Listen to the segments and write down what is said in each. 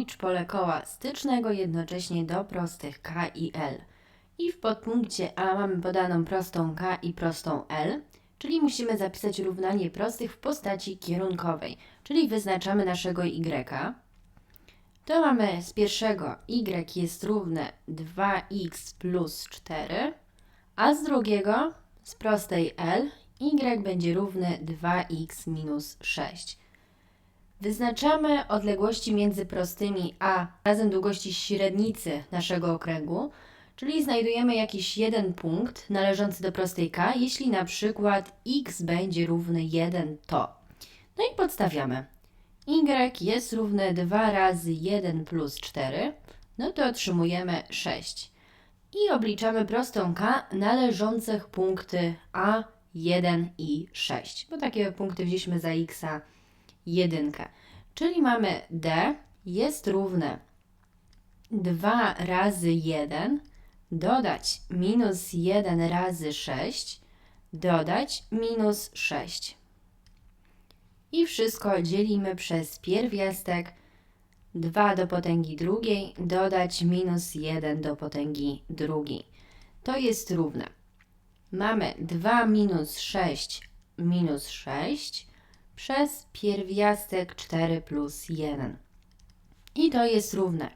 Licz pole koła stycznego jednocześnie do prostych K i L. I w podpunkcie A mamy podaną prostą K i prostą L, czyli musimy zapisać równanie prostych w postaci kierunkowej, czyli wyznaczamy naszego Y. To mamy z pierwszego y jest równe 2x plus 4, a z drugiego z prostej L y będzie równy 2x minus 6. Wyznaczamy odległości między prostymi a razem długości średnicy naszego okręgu, czyli znajdujemy jakiś jeden punkt należący do prostej k, jeśli na przykład x będzie równy 1 to. No i podstawiamy. y jest równe 2 razy 1 plus 4, no to otrzymujemy 6. I obliczamy prostą k należących punkty a, 1 i 6, bo takie punkty wzięliśmy za x jedynkę. Czyli mamy d jest równe 2 razy 1 dodać minus 1 razy 6 dodać minus 6. I wszystko dzielimy przez pierwiastek 2 do potęgi drugiej dodać minus 1 do potęgi drugiej. To jest równe. Mamy 2 minus 6 minus 6 przez pierwiastek 4 plus 1. I to jest równe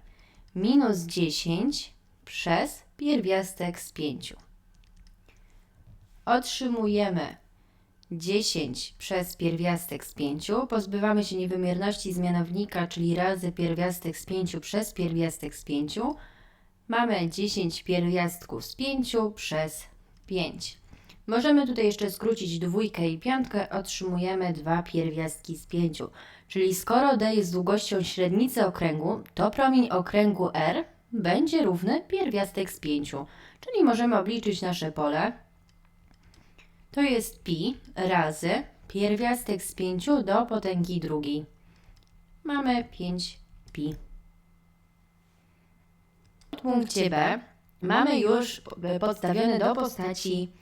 minus 10 przez pierwiastek z 5. Otrzymujemy 10 przez pierwiastek z 5. Pozbywamy się niewymierności z mianownika, czyli razy pierwiastek z 5 przez pierwiastek z 5. Mamy 10 pierwiastków z 5 przez 5. Możemy tutaj jeszcze skrócić dwójkę i piątkę, otrzymujemy dwa pierwiastki z 5. Czyli skoro D jest długością średnicy okręgu, to promień okręgu R będzie równy pierwiastek z 5. Czyli możemy obliczyć nasze pole. To jest pi razy pierwiastek z 5 do potęgi drugiej. Mamy 5 pi. W punkcie B mamy już podstawione do postaci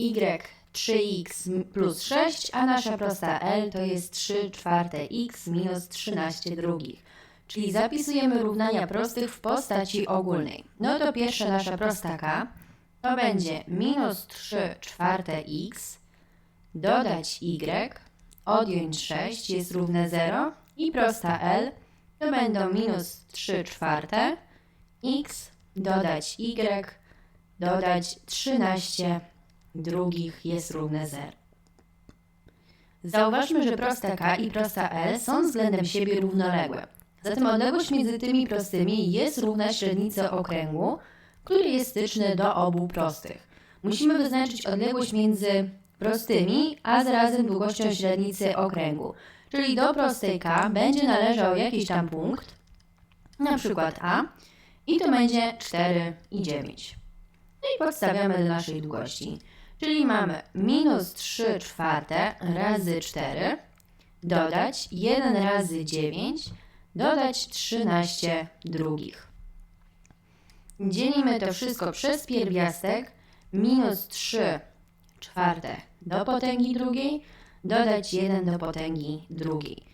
y 3x plus 6, a nasza prosta L to jest 3 czwarte x minus 13 drugich. Czyli zapisujemy równania prostych w postaci ogólnej. No to pierwsza nasza prosta k to będzie minus 3 czwarte x dodać y, odjąć 6 jest równe 0 i prosta L to będą minus 3 czwarte x dodać y dodać 13 drugich jest równe 0. Zauważmy, że prosta k i prosta L są względem siebie równoległe. Zatem odległość między tymi prostymi jest równa średnicy okręgu, który jest styczny do obu prostych. Musimy wyznaczyć odległość między prostymi, a zarazem długością średnicy okręgu. Czyli do prostej k będzie należał jakiś tam punkt, na przykład a, i to będzie 4 i 9. No i podstawiamy do naszej długości. Czyli mamy minus 3 czwarte razy 4, dodać 1 razy 9, dodać 13 drugich. Dzielimy to wszystko przez pierwiastek minus 3 czwarte do potęgi drugiej, dodać 1 do potęgi drugiej.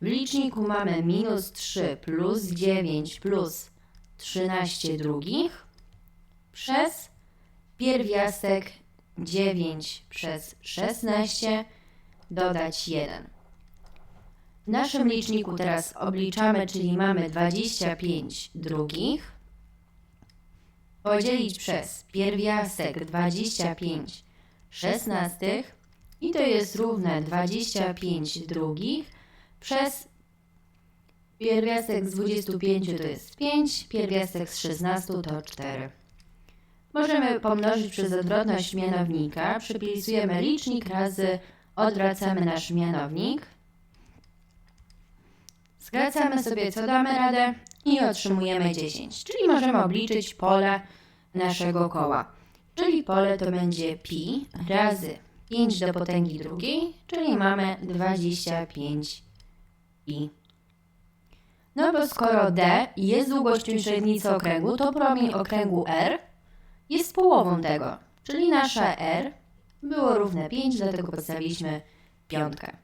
W liczniku mamy minus 3 plus 9 plus 13 drugich przez pierwiastek 9 przez 16 dodać 1. W naszym liczniku teraz obliczamy, czyli mamy 25 drugich. Podzielić przez pierwiastek 25 szesnastych i to jest równe 25 drugich przez pierwiastek z 25 to jest 5, pierwiastek z 16 to 4. Możemy pomnożyć przez odwrotność mianownika. Przypisujemy licznik razy odwracamy nasz mianownik. Skracamy sobie co damy radę i otrzymujemy 10. Czyli możemy obliczyć pole naszego koła. Czyli pole to będzie pi razy 5 do potęgi drugiej, czyli mamy 25 pi. No bo skoro D jest długością średnicy okręgu, to promień okręgu R jest połową tego, czyli nasze R było równe 5, dlatego podstawiliśmy piątkę.